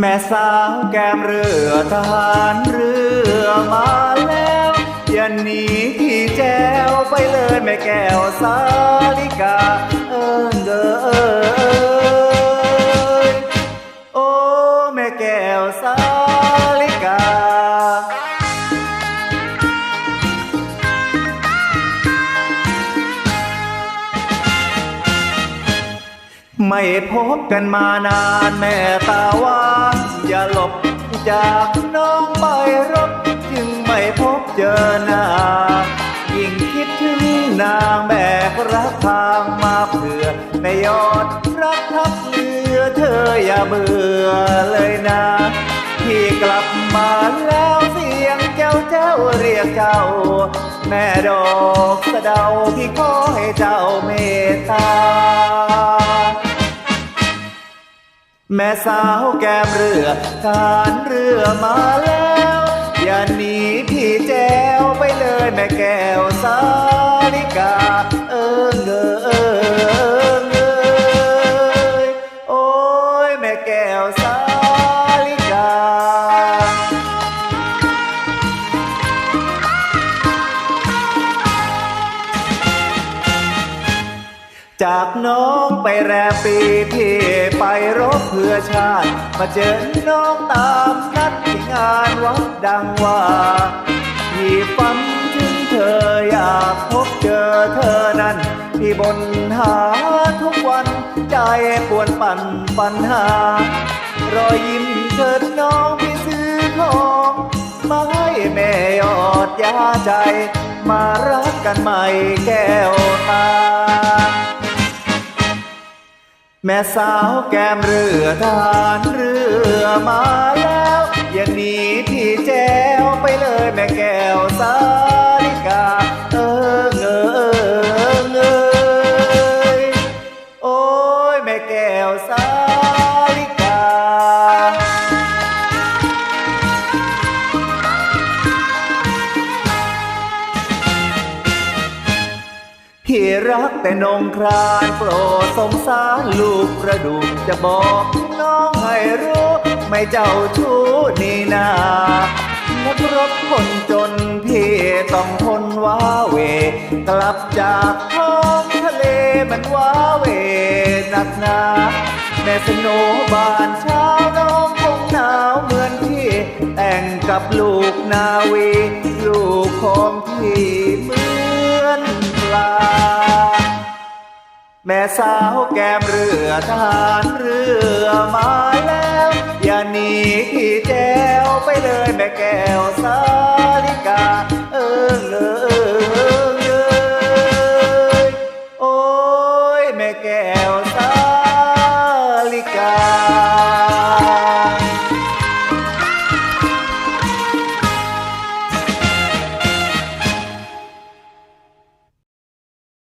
แม่สาวแก้มเรือทหารเรือมาแล้ว อย่าหนีที่แจวไปเลยแม่แก้วสาลิ ไม่พบกันมานานแม่ตาหวานอย่าหลบจากน้องไปรบ จึงไม่พบเจอหน้ายิ่งคิดถึงนางแบกรักทางมาเพื่อแม่ยอดรักทับเรือเธออย่าเบื่อเลยนะพี่กลับมาแล้วเสียงเจ้าเจ้าเรียกเจ้า แม่ดอกสะเดาพี่ขอให้เจ้าเมตตา แม่สาวแก้มเรือการเรือมาแล้ว อย่าหนีพี่แจวไปเลยแม่แก้วสาว จากน้องไปแรมปีพี่ไปรบเพื่อชาติ มาเจอน้องตามนัดที่งานวัดดังว่าพี่ฝันถึงเธออยากพบเจอเธอนั้นพี่บนหาทุกวันใจปวนปั่นปัญหา รอยยิ้มเถิดน้องพี่ซื้อของมาให้แม่ยอดยาใจ มารักกันใหม่แก้วตา แม่สาวแก้มเรือทานเรือมาแล้วอย่าหนีที่แจวไปเลยแม่แก้วสาลิกา เออเงเออเงยโอ้ยแม่แก้วสา พี่รักแต่นงครานโปรดสงสารลูกประดุกจะบอกน้องให้รู้ ไม่เจ้าชู้นี่นานักรบคนจนพี่ต้องทนว้าเว กลับจากท้องทะเลมันว้าเวหนักหนาแม่สโนบานเช้าน้องคงหนาวเหมือนพี่ แต่งกับลูกนาวี ลูกของพี่ แม่สาวแก้มเรือทหารเรือมาแล้ว อย่าหนีที่แจวไปเลยแม่แก้วสาว